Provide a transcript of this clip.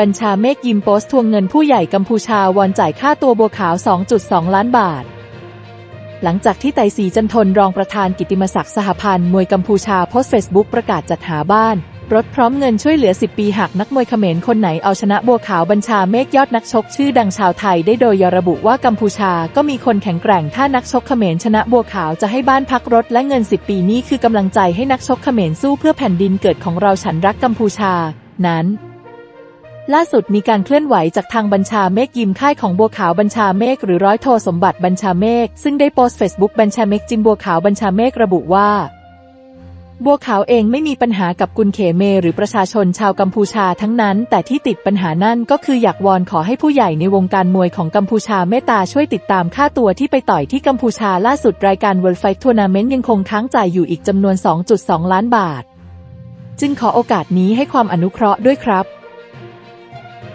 บัญชาเมฆยิมโพสทวงเงินผู้ใหญ่กัมพูชาวอนจ่ายค่าตัวบัวขาว 2.2 ล้านบาท หลังจากที่ไตรศรีจันทนรองประธานกิตติมศักดิ์สหพันธ์มวยกัมพูชาโพสต์เฟซบุ๊กประกาศจัดหาบ้าน รถพร้อมเงินช่วยเหลือ 10 ปีหากนักมวยเขมรคนไหนเอาชนะบัวขาวบัญชาเมฆยอดนักชกชื่อดังชาวไทยได้โดยยระบุว่ากัมพูชาก็มีคนแข็งแกร่งถ้านักชกเขมรชนะบัวขาวจะให้บ้านพักรถและเงิน 10 ปีนี้คือกำลังใจให้นักชกเขมรสู้เพื่อแผ่นดินเกิดของเราฉันรักกัมพูชา นั้น ล่าสุดมีการเคลื่อนไหวจากทางบัญชาเมฆยิมค่ายของบัวขาวบัญชาเมฆหรือร้อยโทสมบัติบัญชาเมฆซึ่งได้โพสต์เฟซบุ๊กบัญชาเมฆจิมบัวขาวบัญชาเมฆระบุว่า บัวขาวเองไม่มีปัญหากับกุนเขเม หรือประชาชนชาวกัมพูชาทั้งนั้น แต่ที่ติดปัญหานั่นก็คืออยากวอนขอให้ผู้ใหญ่ในวงการมวยของกัมพูชาเมตตาช่วยติดตามค่าตัวที่ไปต่อยที่กัมพูชาล่าสุดรายการ World Fight Tournament ยังคงค้างจ่ายอยู่อีกจำนวน 2.2 ล้านบาท จึงขอโอกาสนี้ให้ความอนุเคราะห์ด้วยครับ